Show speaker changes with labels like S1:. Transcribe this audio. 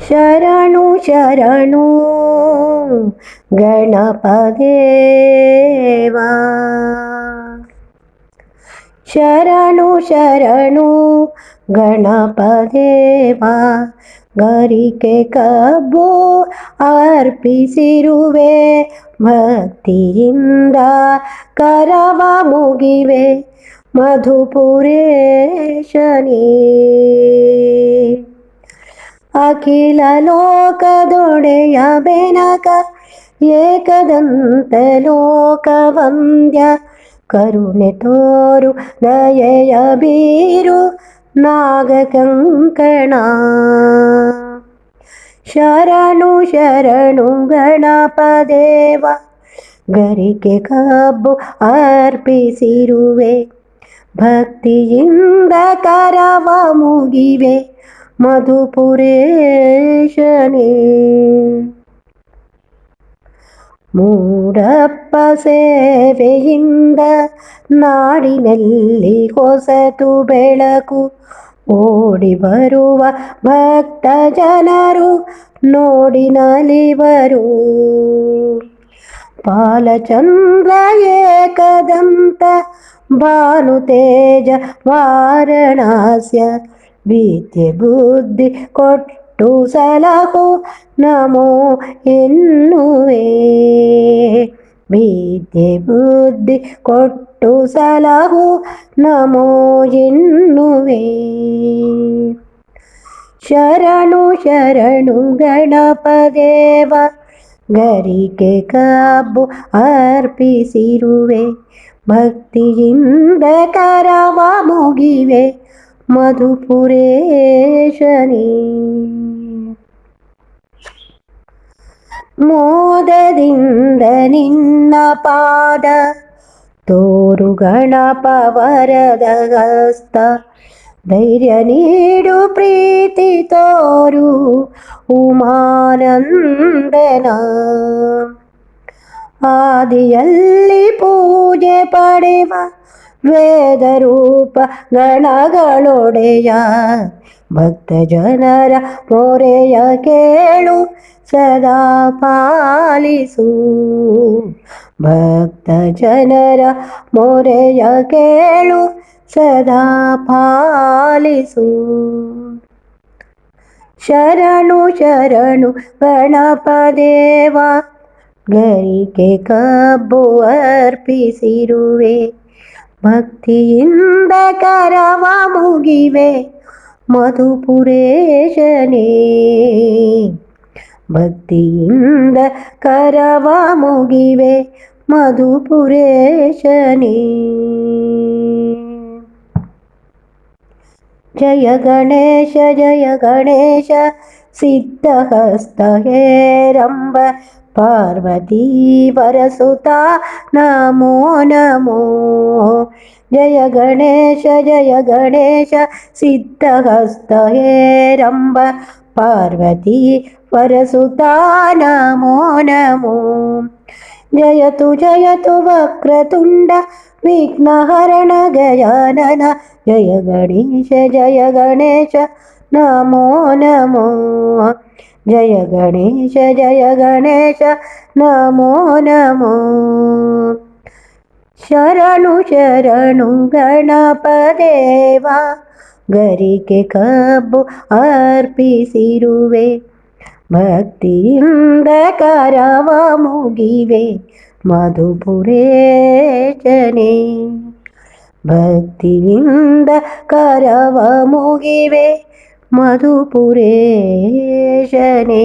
S1: ശരണു ശരണു ഗണപദേവ ശരണു ശരണു ಗಣಪದೇವ ಗರಿಕೆ ಕಬ್ಬು ಅರ್ಪಿಸಿರುವೆ ಭಕ್ತಿಯಿಂದ ಕರವ ಮುಗಿವೆ ಮಧುಪುರೇಶನೇ ಅಖಿಲ ಲೋಕದೊಡೆಯ ಬೆನಕ, ಏಕದಂತ ಲೋಕವಂದ್ಯ. ಕರುಣೆ ತೋರು, ದಯೆಯ ಬೀರು ನಾಗಕಂಕಣ ಶರಣು ಶರಣು ಗಣಪದೇವ, ಗರಿಕೆ ಕಬ್ಬು ಅರ್ಪಿಸಿರುವೆ. ಭಕ್ತಿಯಿಂದ ಕರವ ಮುಗಿವೆ. ಮಧುಪುರೇಶನೇ. ಮೂಡಪ್ಪ ಸೇವೆಯಿಂದ ನಾಡಿನಲ್ಲಿ ಹೊಸತು ಬೆಳಕು ಓಡಿ ಬರುವ ಭಕ್ತ ಜನರು ನೋಡಿ ನಲಿವರು. ಬಾಲಚಂದ್ರ ಏಕದಂತ ಭಾನು ತೇಜ ವಾರಣಾಸ್ಯ ವಿದ್ಯೆ ಬುದ್ಧಿ ಕೊಟ್ಟು ಸಲಹು ನಮೋ ಎನ್ನುವೆ ವಿದ್ಯೆ ಬುದ್ಧಿ ಕೊಟ್ಟು ಸಲಹು ನಮೋ ಎನ್ನುವೆ ಶರಣು ಶರಣು ಗಣಪದೇವ ಗರಿಗೆ ಕಾಬು ಅರ್ಪಿಸಿರುವೆ ಭಕ್ತಿಯಿಂದ ಕರವ ಮುಗಿವೆ മധുപുരേശനി. മോദദിന്ദനിന്ന പാദ തോരുഗണപവരദഹസ്ത ധൈര്യ നീടു പ്രീതി തോരു ഉമാനന്ദന. ആദിയല്ലി പൂജ ಪಡೆವ ವೇದ ರೂಪ ಗಣಗಳೊಡೆಯ ಭಕ್ತ ಜನರ ಮೊರೆಯ ಕೇಳು, ಸದಾ ಪಾಲಿಸು. ಭಕ್ತ ಜನರ ಮೊರೆಯ ಕೇಳು, ಸದಾ ಪಾಲಿಸು. ಶರಣು ಶರಣು ಗಣಪದೇವ ಗರಿಕೆ ಕಬ್ಬು ಅರ್ಪಿಸಿರುವೆ. ಭಕ್ತಿಯಿಂದ ಕರವ ಮುಗಿವೆ ಮಧುಪುರೇಶನೇ ಭಕ್ತಿಯಿಂದ ಕರವ ಮುಗಿವೆ ಮಧುಪುರೇಶನೇ ಜಯ ಗಣೇಶ ಜಯ ಗಣೇಶ ಸಿದ್ಧಹಸ್ತ ಹೇರಂಬ पार्वती परसुता नमो नमो। जय गणेश जय गणेश सिद्धहस्त हैरम्भ पार्वती परसुता नमो नमो। जयतु जयतु वक्रतुण्ड विघ्नहरण गजानन। जय गणेश जय गणेश നമോ നമോ ജയ ഗണേശ ജയ ഗണേശ നമോ നമോ ശരണു ശരണു ഗണപദേവ ಗರಿಗೆ ಕಬ್ಬು ಅರ್ಪಿಸಿರುವೆ ಭಕ್ತಿಯಿಂದ ಕರವ ಮುಗಿವೆ ಮಧುಪುರೇಶನೆ ಭಕ್ತಿಯಿಂದ ಕರವ ಮುಗಿವೆ मधुपुरे जने